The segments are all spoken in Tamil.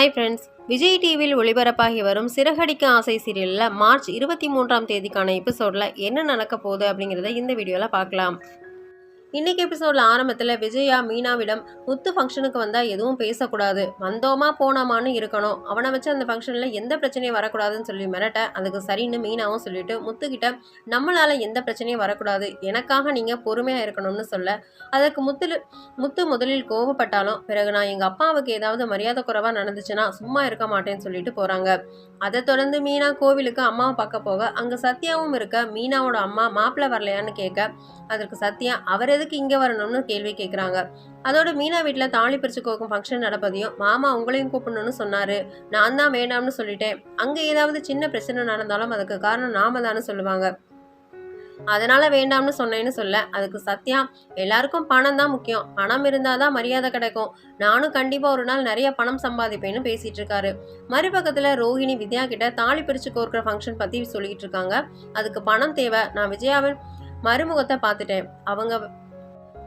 ஹாய் ஃப்ரெண்ட்ஸ் விஜய் டிவியில் ஒளிபரப்பாகி வரும் சிறகடிக்க ஆசை சீரியலில் மார்ச் இருபத்தி மூன்றாம் தேதிக்கான எபிசோடில் என்ன நடக்க போகுது அப்படிங்கிறத இந்த வீடியோவில் பார்க்கலாம். இன்னைக்கு எபிசோட்ல ஆரம்பத்தில் விஜயா மீனாவிடம் முத்து ஃபங்க்ஷனுக்கு வந்தால் எதுவும் பேசக்கூடாது. வந்தோமா போனோமான்னு இருக்கணும். அவனை வச்சு அந்த ஃபங்க்ஷனில் எந்த பிரச்சனையும் வரக்கூடாதுன்னு சொல்லி மிரட்ட அதுக்கு சரின்னு மீனாவும் சொல்லிட்டு முத்துக்கிட்ட நம்மளால் எந்த பிரச்சனையும் வரக்கூடாது. எனக்காக நீங்கள் பொறுமையாக இருக்கணும்னு சொல்ல அதற்கு முத்து முத்து முதலில் கோவப்பட்டாலும் பிறகு நான் எங்கள் அப்பாவுக்கு ஏதாவது மரியாதை குறைவாக நடந்துச்சுன்னா சும்மா இருக்க மாட்டேன்னு சொல்லிட்டு போகிறாங்க அதை தொடர்ந்து மீனா கோவிலுக்கு அம்மாவை பார்க்க போக அங்கே சத்யாவும் இருக்க மீனாவோட அம்மா மாப்பிள்ளை வரலையான்னு கேட்க அதற்கு சத்யா அவரே எதுக்கு இங்கே வரணும்னு கேள்வி கேட்குறாங்க அதோட மீனா வீட்டில் தாலி பிரிச்சு கோக்கும் ஃபங்க்ஷன் நடப்பதையும் மாமா உங்களையும் கூப்பிடணும்னு சொன்னாரு. நான் தான் வேண்டாம்னு சொல்லிட்டேன். அங்கே ஏதாவது சின்ன பிரச்சனை நடந்தாலும் அதுக்கு காரணம் நாம தானே சொல்லுவாங்க. அதனால வேண்டாம்னு சொன்னேன்னு சொல்ல. அதுக்கு சத்யா எல்லாருக்கும் பணம் தான் முக்கியம். பணம் இருந்தால் தான் மரியாதை கிடைக்கும். நானும் கண்டிப்பாக ஒரு நாள் நிறைய பணம் சம்பாதிப்பேன்னு பேசிட்டு இருக்காரு மறுபக்கத்தில் ரோஹிணி வித்யா கிட்ட தாலி பிரிச்சு கோர்க்கிற ஃபங்க்ஷன் பற்றி சொல்லிட்டு இருக்காங்க அதுக்கு பணம் தேவை. நான் விஜயாவின் மறுமுகத்தை பார்த்துட்டேன். அவங்க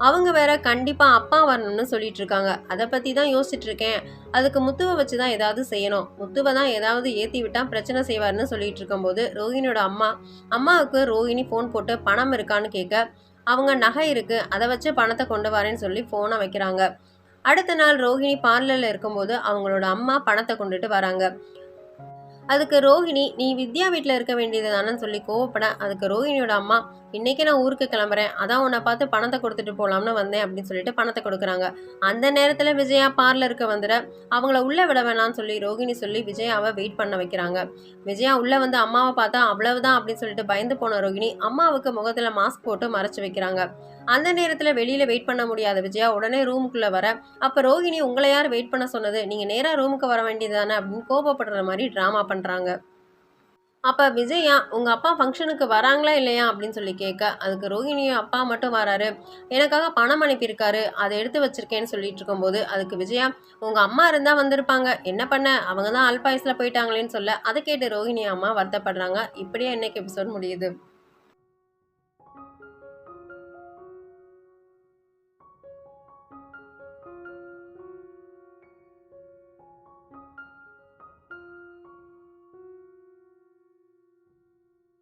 அவங்க வேற கண்டிப்பா அப்பா வரணும்னு சொல்லிட்டு இருக்காங்க அதை பத்தி தான் யோசிச்சுட்டு இருக்கேன் அதுக்கு முத்துவை வச்சு தான் ஏதாவது செய்யணும். முத்துவை தான் ஏதாவது ஏத்தி விட்டா பிரச்சனை செய்வார்னு சொல்லிட்டு இருக்கும்போது ரோஹினியோட அம்மா அம்மாவுக்கு ரோஹிணி ஃபோன் போட்டு பணம் இருக்கான்னு கேட்க அவங்க நகை இருக்கு அதை வச்சு பணத்தை கொண்டு வரேன்னு சொல்லி ஃபோனை வைக்கிறாங்க. அடுத்த நாள் ரோஹிணி பார்லரில் இருக்கும்போது அவங்களோட அம்மா பணத்தை கொண்டுட்டு வராங்க. அதுக்கு ரோஹிணி நீ வித்யா வீட்டில் இருக்க வேண்டியது தானேன்னு சொல்லி கோவப்பட அதுக்கு ரோஹிணியோட அம்மா இன்னைக்கு நான் ஊருக்கு கிளம்புறேன். அதான் உன்னை பார்த்து பணத்தை கொடுத்துட்டு போகலாம்னு வந்தேன் அப்படின்னு சொல்லிட்டு பணத்தை கொடுக்குறாங்க. அந்த நேரத்தில் விஜயா பார்லருக்கு வந்துட அவங்கள உள்ளே விட வேணாம்னு சொல்லி ரோஹிணி சொல்லி விஜயாவை வெயிட் பண்ண வைக்கிறாங்க. விஜயா உள்ளே வந்து அம்மாவை பார்த்தா அவ்வளவுதான் அப்படின்னு சொல்லிட்டு பயந்து போன ரோஹிணி அம்மாவுக்கு முகத்தில் மாஸ்க் போட்டு மறைச்சு வைக்கிறாங்க. அந்த நேரத்தில் வெளியில் வெயிட் பண்ண முடியாத விஜயா. உடனே ரூமுக்குள்ளே வர. அப்போ ரோஹிணி உங்களை யார் வெயிட் பண்ண சொன்னது? நீங்கள் நேராக ரூமுக்கு வர வேண்டியது தானே அப்படின்னு கோபப்படுற மாதிரி ட்ராமா பண்ணுறாங்க அப்போ விஜயா உங்கள் அப்பா ஃபங்க்ஷனுக்கு வராங்களா இல்லையா? அப்படின்னு சொல்லி கேட்க அதுக்கு ரோஹிணியும் அப்பா மட்டும் வராரு. எனக்காக பணம் அனுப்பியிருக்காரு. அதை எடுத்து வச்சிருக்கேன்னு சொல்லிட்டு இருக்கும்போது அதுக்கு விஜயா உங்கள் அம்மா இருந்தால் வந்திருப்பாங்க. என்ன பண்ண? அவங்க தான் அல்பாயஸில் போயிட்டாங்களேன்னு சொல்ல. அதை கேட்டு ரோஹிணி அம்மா வருத்தப்படுறாங்க. இப்படியே இன்னைக்கு எபிசோட் முடியுது.